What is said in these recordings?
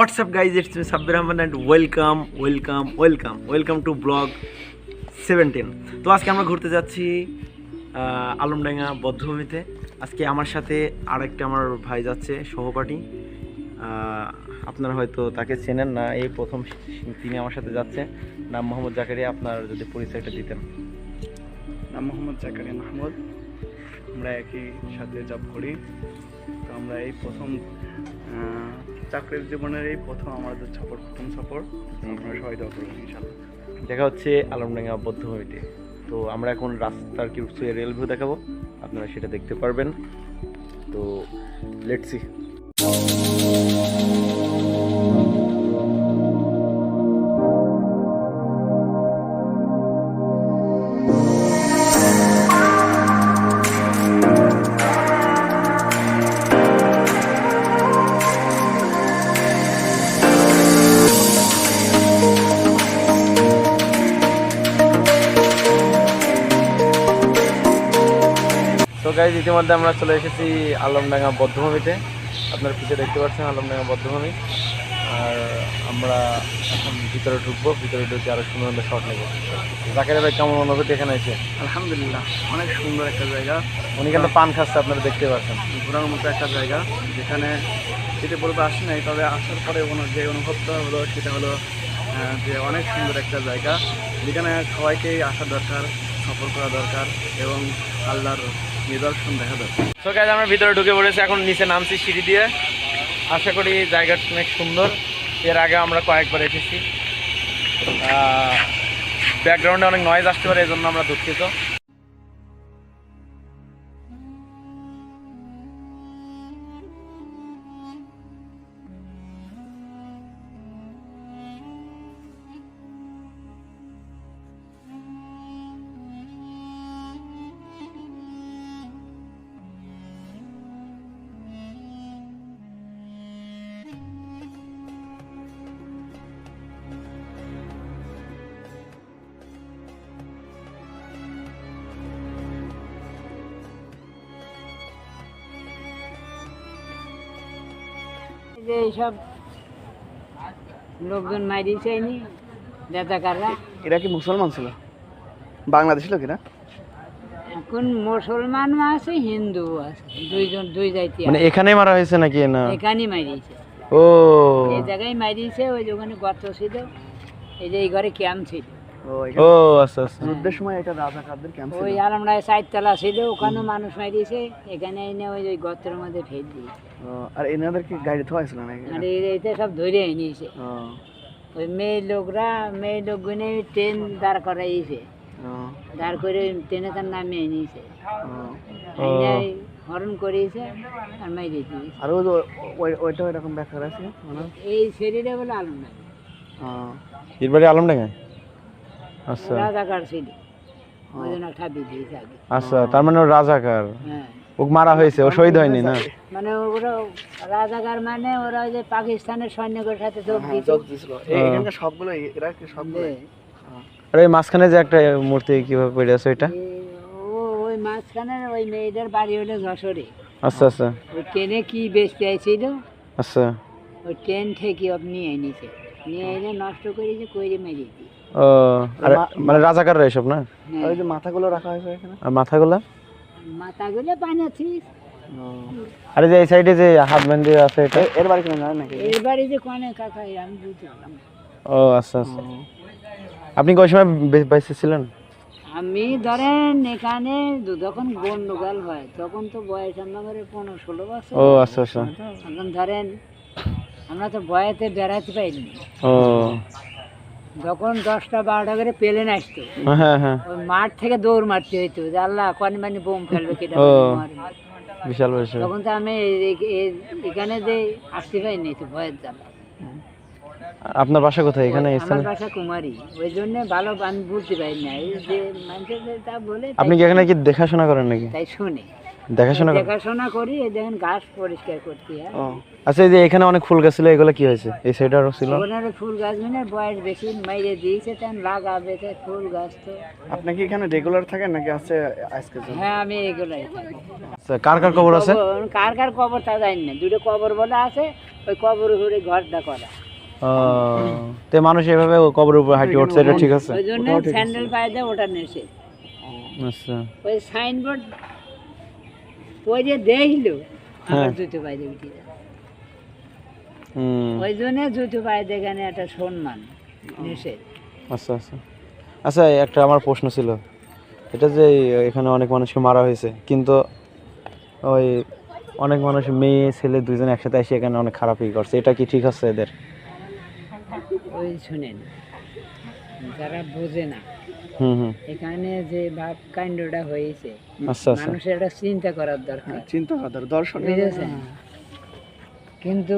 What's up guys it's me Sabbir Rahman and welcome welcome welcome welcome to blog seventeen তো আজকে আমরা ঘুরতে যাচ্ছি আলমডাঙ্গা বদ্ধভূমিতে। আজকে আমার সাথে আরেকটা আমার ভাই যাচ্ছে, সহপাঠী। আপনারা হয়তো তাকে চেনেন না, এই প্রথম তিনি আমার সাথে যাচ্ছে। নাম মোহাম্মদ জাকারিয়া, আপনার যদি পরিচয়টা দিতেন। নাম মোহাম্মদ জাকারিয়া মাহমুদ। আমরা একই সাথে জব করি। তো আমরা এই প্রথম চাকরির জীবনের এই প্রথম আমাদের সফর প্রথম সফর আপনারা সবাই দোয়া করবেন ইনশাল্লাহ দেখা হচ্ছে আলমডাঙ্গা বদ্ধভূমিতে তো আমরা এখন রাস্তার কি রেল ভিউ দেখাবো আপনারা সেটা দেখতে পারবেন। তো লেটস গাইজ ইতিমধ্যে আমরা চলে এসেছি আলমডাঙ্গা বদ্ধভূমিতে। আপনার পিছে দেখতে পাচ্ছেন আলমডাঙ্গা বদ্ধভূমি। আর আমরা এখন ভিতরে ঢুকবো ভিতরে ঢুকে আরও সুন্দর সুন্দর শট নেব। জাকের ভাই কেমন অনুভূতি এখানে এসে? আলহামদুলিল্লাহ অনেক সুন্দর একটা জায়গা। উনি কিন্তু পান খাচ্ছে আপনারা দেখতে পাচ্ছেন। ঘোরার মতো একটা জায়গা যেখানে যেতে বলব আসি নাই তবে আসার পরে যে অনুভবটা হলো সেটা হলো যে অনেক সুন্দর একটা জায়গা। যেখানে সবাইকেই আসা দরকার সফর করা দরকার এবং আল্লাহর নিদর্শন দেখা যাচ্ছে তো কাজ আমরা ভিতরে ঢুকে পড়েছি, এখন নিচে নামছি সিঁড়ি দিয়ে। আশা করি জায়গাটা অনেক সুন্দর। এর আগে আমরা কয়েকবার এসেছি। ব্যাকগ্রাউন্ডে অনেক নয়েজ আসতে পারে এই জন্য আমরা দুঃখিত। যে এইসব লোকজন মারিয়েছে নি নেতাকাররা। এরা কি মুসলমান ছিল? বাংলাদেশি লোক এরা? এখন মুসলমান আছে হিন্দু আছে। দুইজন দুই জাতি মানে এখানেই মারা হয়েছে নাকি? না। এখানেই মারিয়েছে ও। এই জায়গায় মারিয়েছে ওই যে ওখানে গর্ত ছিল। এই যে এই ঘরে ক্যাম্প ছিল। ও ও আচ্ছা আচ্ছা। যুদ্ধের সময় এটা রাজাকারদের ক্যাম্প ওই আলমরায় চারতলা ছিল ওখানেও মানুষ মারিয়েছে এখানে এনে ওই ওই গর্তের মধ্যে ফেল দিয়ে আর এনাদের কি গাড়ি ধোয়া ছিল নাকি আর এইটা সব ধরে নিয়েছে। ওই মেয়ে লোকরা মেয়ে লোকগুলো ট্রেন দাঁড় করাইছে। দাঁড় করে ট্রেনে তার নামিয়ে নিয়েছে। হরণ করিয়েছে আর মাই দিয়েছে। আর ওই ওইটা এরকম ব্যাখ্যা আছে মানে এই শরীরে বলে আলম না এর বাড়ি আলমডাঙ্গায় আচ্ছা। রাজাকার ছিল। ওই জন্য ঠাপি দিয়েছে আগে আচ্ছা তার মানে ও রাজাকার। হ্যাঁ। ও মারা হয়েছে ও শহীদ হয়নি না? মানে ওরা রাজাকার মানে ওরা ওই যে পাকিস্তানের সৈনিকের সাথে যোগ হ্যাঁ, দিত যোগ দিছিল এই- এখানকার সবগুলো এরা সবগুলো আর ওই মাঝখানে যে একটা মূর্তি কীভাবে পড়ে আছে ওইটা? ও ওই মাঝখানের ওই মেয়েদের বাড়ি হলো যশোরে। আচ্ছা আচ্ছা। ওই ট্রেনে কি বেচতে আইছিল? আচ্ছা। ওই ট্রেন থেকে নিয়ে এনেছে। নিয়ে এনে নষ্ট কইরে মেরে দিয়ে মানে রাজাকাররা এসব না। ওই যে মাথাগুলো রাখা হয়েছে এখানে। আর মাথাগুলা? মাথাগুলো বানাচ্ছিস। আরে যে এই সাইডে যে হাত বেঁধে আছে এটা? এর বাড়ি কেন জানেন নাকি? এর বাড়ি যে কনে কাকা আমি না। ও আচ্ছা আচ্ছা। আপনি কয় সময় বে- বেঁচে ছিলেন আমি ধরেন এখানে যখন গন্ডগোল হয় তখন তো বয়স আমার পনেরো ষোলো বছর। ও আচ্ছা আচ্ছা। ধরেন আমরা তো বয়েতে বেড়াতে পাইনি ও। যখন দশটা বারোটা করে প্লেন আসতো। হ্যাঁ হ্যাঁ। মাঠ থেকে দৌড় মারতে হইতো। যে আল্লাহ কন মানে বোম ফেলবে কেটা। বিশাল তখন তো আমি এখানে যে আসতে পারিনি তো ভয়ের জ্বালা। আপনার বাসা কোথায়? এখানে আমার বাসা কুমারী। ওই জন্য ভালো আমি বুঝতে পারি না এই যে মানুষের তা বলে আপনি কি এখানে কি দেখাশোনা করেন নাকি? তাই শুনে। দেখাশোনা দেখাশোনা করি এই দেখেন ঘাস পরিষ্কার করতে হয়। আচ্ছা এই যে এখানে অনেক ফুল গাছ ছিল এগুলো কি হয়েছে? এই সাইডে আরও ছিল? ওখানে ফুল গাছ মানে বয়স বেশি মাইরে দিয়েছে তেন লাগাবে তো ফুল গাছ তো। আপনি কি এখানে রেগুলার থাকেন নাকি আছে আজকে হ্যাঁ আমি এগুলাই আচ্ছা, কার কার কবর আছে? কার কার কবর তা জানি না দুটো কবর বলে আছে ওই কবর উপরে ঘরটা করা। ও, মানুষ এভাবে কবরের উপর হাঁটি উঠছে এটা ঠিক আছে? ওই জন্য স্যান্ডেল পায়ে দেয় ওটা নেছে আচ্ছা। ওই সাইনবোর্ড দেখল আমার হ্যাঁ। জুতো পায়ে উঠে যায়। ওই জন্য জুতো পায়ে দেখানে একটা সম্মান নিষেধ। আচ্ছা আচ্ছা। আচ্ছা একটা আমার প্রশ্ন ছিল। এটা যে এখানে অনেক মানুষকে মারা হয়েছে কিন্তু ওই অনেক মানুষ মেয়ে ছেলে দুজন একসাথে এসে এখানে অনেক খারাপই করছে। এটা কি ঠিক আছে এদের? ওই শুনেন। যারা বোঝে না। এখানে যে ভাব কাণ্ডটা হয়েছে আচ্ছা আচ্ছা। মানুষের একটা চিন্তা করার দরকার। চিন্তা করার দর্শন বুঝেছেন? কিন্তু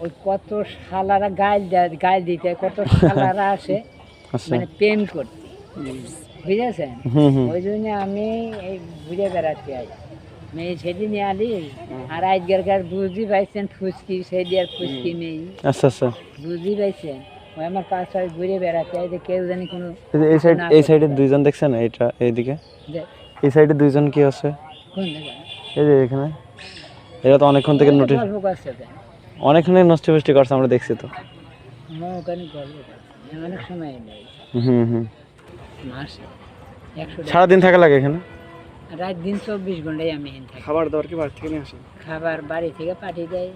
ওই কত শালারা গাইল গাইল দিতে কত শালারা আসে আচ্ছা। মানে প্রেম করতে। বুঝেছেন? ওই জন্য আমি এই ঘুরে বেড়াতে আই। মেয়ে সেদিন আলি আর আজকালকার বুঝি পাইছেন ফুচকি সেদি আর ফুচকি নেই। আচ্ছা আচ্ছা। বুঝি পাইছেন? আমার পাশে ঘুরে বেড়াতে যে কেউ জানি কোনো এই এই সাইড এই সাইডে দুইজন দেখছেন এইটা এইদিকে? এই সাইডে দুইজন কি আছে? এই যে এখানে। এরা তো অনেকক্ষণ থেকে নোটিস গল্প করছে নষ্ট ফষ্টি করছে আমরা দেখছি তো। অনেক সময় হুম হুম। মাসে একশো সারাদিন থাকা লাগে এখানে? রাত দিন চব্বিশ ঘন্টায় আমি খাবার দাবার কি বাড়ি থেকে নিয়ে আসেন? খাবার বাড়ি থেকে পাঠিয়ে দেয়।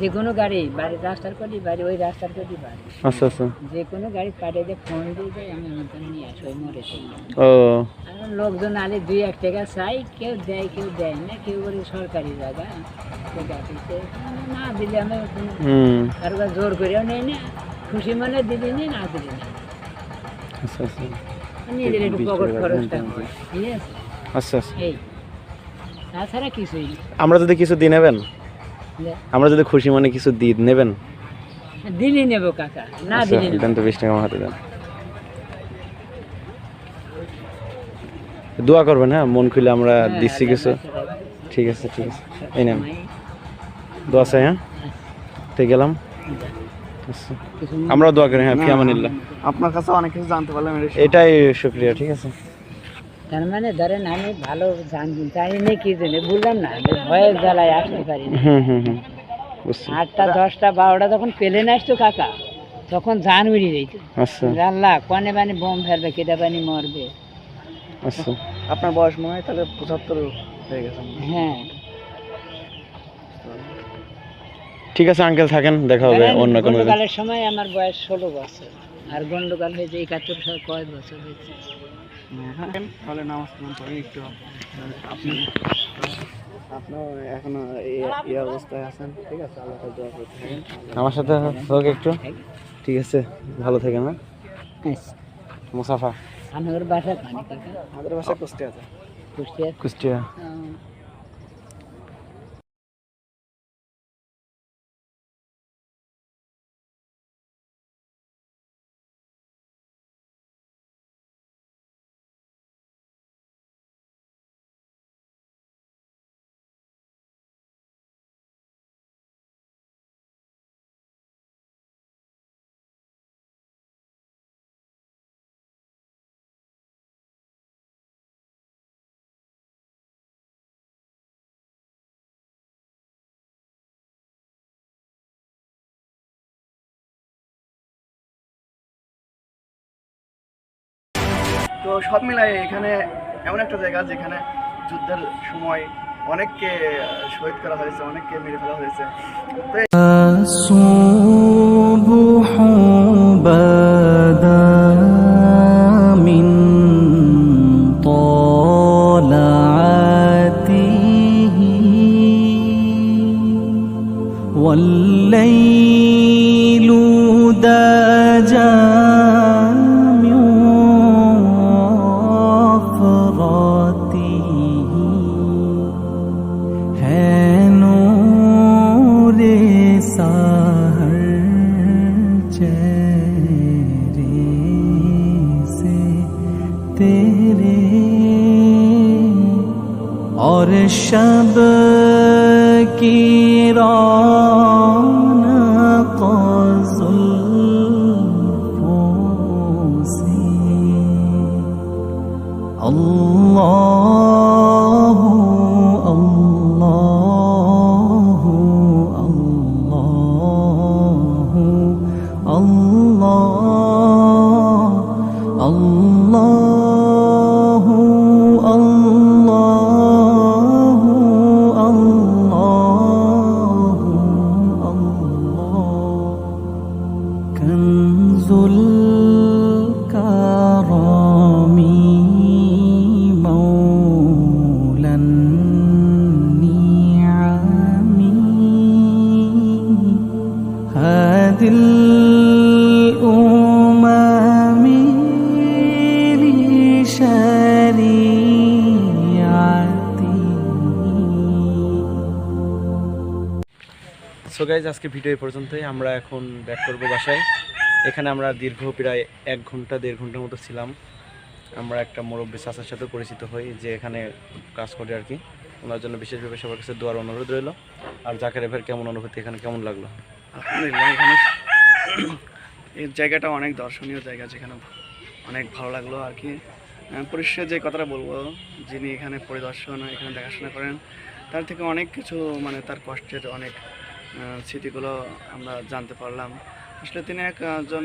যে কোনো গাড়ি বাড়ির রাস্তার করি বাড়ি ওই রাস্তার করি বাড়ি। আচ্ছা আচ্ছা। যে কোনো গাড়ি পাঠিয়ে দিয়ে ফোন দিয়ে দেয় আমি ওখান নিয়ে আসি ওই মোড়ে ও। আর লোকজন আলে দুই এক টাকা চাই কেউ দেয় কেউ দেয় না কেউ বলে সরকারি জায়গা না দিলে আমি কারও জোর করেও নেই না খুশি মনে দিদি নি না দিলি না আচ্ছা আচ্ছা। নিজের একটু পকেট খরচটা ঠিক আছে? আচ্ছা আচ্ছা। এই তাছাড়া কিছুই আমরা যদি কিছু দিয়ে নেবেন? আমরা যদি খুশি মনে কিছু দিই নেবেন? দিলি নেব কাকা। না আচ্ছা দিলি নেব দেন তো বিশ টাকা আমার হাতে দেন। দোয়া করবেন হ্যাঁ? মন খুলে আমরা দিচ্ছি কিছু। ঠিক আছে ঠিক আছে। এই নেন। দোয়া চাই হ্যাঁ? তো গেলাম। আচ্ছা। আমরাও দোয়া করি হ্যাঁ ফিয়ামানিল্লাহ। আপনার কাছে অনেক কিছু জানতে পারলাম এটাই শুক্রিয়া ঠিক আছে? তার মানে ধরেন আমি ভালো জানি জানি না কি জন্য বুঝলাম না ভয়ের জ্বালায় আসতে পারি না। আটটা দশটা বারোটা যখন প্লেন আসতো কাকা তখন জান আচ্ছা। জানলা কনে পানি বোম ফেলবে কেটে পানি মরবে। আচ্ছা। আপনার বয়স মনে হয় তাহলে পঁচাত্তর হয়ে গেছে। হ্যাঁ। ঠিক আছে আঙ্কেল থাকেন দেখা হবে অন্য কোনো দিন। সময় আমার বয়স ষোলো বছর আর গন্ডগোল হয়েছে একাত্তর সাল কয় বছর হয়েছে। হ্যাঁ, তাহলে নামাজ কালাম একটু আপনি আপনার এখনও এই- এই অবস্থায় আছেন ঠিক আছে? আল্লাহ তাআলা দোয়া করতে থাকেন আমার সাথে হোক একটু। ঠিক আছে ভালো থাকেন না আচ্ছা। মুসাফা। আমার বাসা আমাদের বাসায় কুষ্টি আছে কুষ্টিয়া। কুষ্টিয়া তো সব মিলাই এখানে এমন একটা জায়গা যেখানে যুদ্ধের সময় অনেককে শহীদ করা হয়েছে, অনেককে মেরে ফেলা হয়েছে। शब की रौनक जुल्फों से अल्लाह গাইজ আজকে ভিডিও পর্যন্তই। আমরা এখন ব্যাক করব বাসায়। এখানে আমরা দীর্ঘ প্রায় এক ঘণ্টা, দেড় ঘণ্টার মতো ছিলাম। আমরা একটা মুরব্বী চাচার সাথে পরিচিত হই, যে এখানে কাজ করে আর কি। ওনার জন্য বিশেষভাবে সবার কাছে দোয়ার অনুরোধ রইল। আর জাকের এভার কেমন অনুভূতি এখানে, কেমন লাগল? এখানে এই জায়গাটা অনেক দর্শনীয় জায়গা, যেখানে অনেক ভালো লাগল আর কি। পরিশেষে যে কথাটা বলব, যিনি এখানে পরিদর্শন, এখানে দেখাশোনা করেন, তার থেকে অনেক কিছু মানে তার কষ্টের অনেক স্মৃতিগুলো আমরা জানতে পারলাম। আসলে তিনি একজন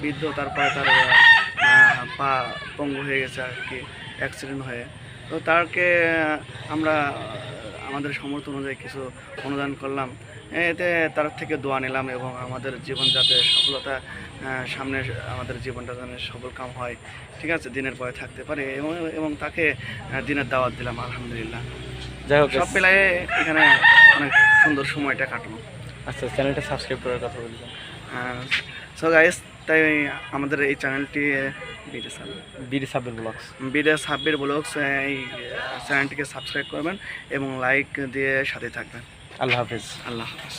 বৃদ্ধ তারপরে তার পা পঙ্গু হয়ে গেছে আর কি অ্যাক্সিডেন্ট হয়ে। তো তাকে আমরা আমাদের সমর্থ অনুযায়ী কিছু অনুদান করলাম। এতে তার থেকে দোয়া নিলাম এবং আমাদের জীবন যাতে সফলতা সামনে আমাদের জীবনটা যেন সফল কাম হয়। ঠিক আছে দিনের পরে থাকতে পারে এবং এবং তাকে দিনের দাওয়াত দিলাম আলহামদুলিল্লাহ। যাই হোক সব মিলাই এখানে অনেক সুন্দর সময়টা কাটলো। আচ্ছা চ্যানেলটা সাবস্ক্রাইব করার কথা বলবেন সো গাইস তাই আমাদের এই চ্যানেলটি BD BD Sabbir blogs BD Sabbir blogs এই চ্যানেলটিকে সাবস্ক্রাইব করবেন এবং লাইক দিয়ে সাথে থাকবেন। আল্লাহ হাফিজ। আল্লাহ হাফেজ।